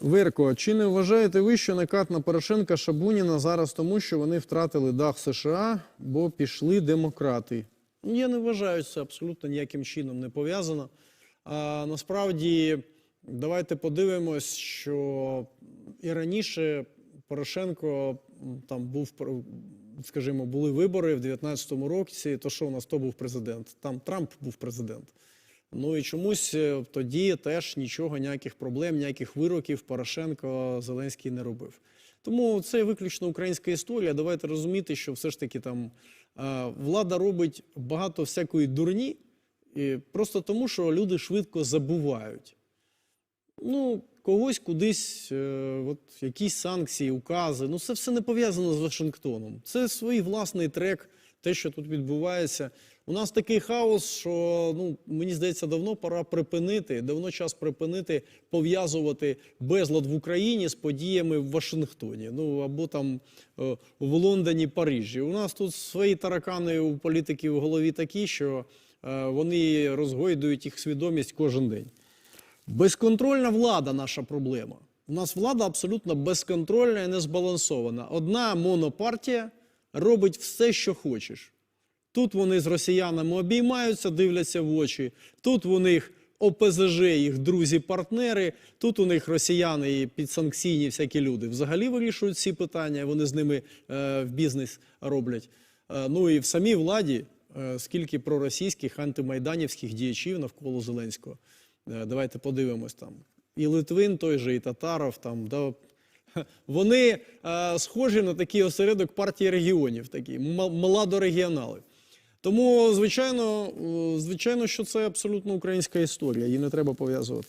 Верко, чи не вважаєте ви, що накат на Порошенка Шабуніна зараз тому, що вони втратили дах США, бо пішли демократи? Я не вважаю, це абсолютно ніяким чином не пов'язано. А насправді, давайте подивимось, що і раніше Порошенко там був скажімо, були вибори в 19-му році. То що у нас то був президент? Там Трамп був президент. Ну і чомусь е, тоді теж нічого, ніяких проблем, ніяких вироків Порошенко Зеленський не робив. Тому це виключно українська історія. Давайте розуміти, що все ж таки там е, влада робить багато всякої дурні, просто тому, що люди швидко забувають. Ну, когось кудись, е, от якісь санкції, укази. Ну, це все не пов'язано з Вашингтоном. Це свій власний трек, те, що тут відбувається. У нас такий хаос, що ну мені здається, давно пора припинити, давно час припинити пов'язувати безлад в Україні з подіями в Вашингтоні. Ну або там е, в Лондоні, Парижі. У нас тут свої таракани у політиків в голові такі, що е, вони розгойдують їх свідомість кожен день. Безконтрольна влада наша проблема. У нас влада абсолютно безконтрольна і незбалансована. Одна монопартія робить все, що хочеш. Тут вони з росіянами обіймаються, дивляться в очі. Тут у них ОПЗЖ, їх друзі-партнери. Тут у них росіяни і підсанкційні всякі люди. Взагалі вирішують ці питання. Вони з ними е, в бізнес роблять. Е, ну і в самій владі е, скільки проросійських антимайданівських діячів навколо Зеленського. Е, Давайте подивимось там. І Литвин той же, і Татаров там. Да, вони е, схожі на такий осередок партії регіонів, такі младорегіонали. Тому, звичайно, звичайно, що це абсолютно українська історія, її не треба пов'язувати.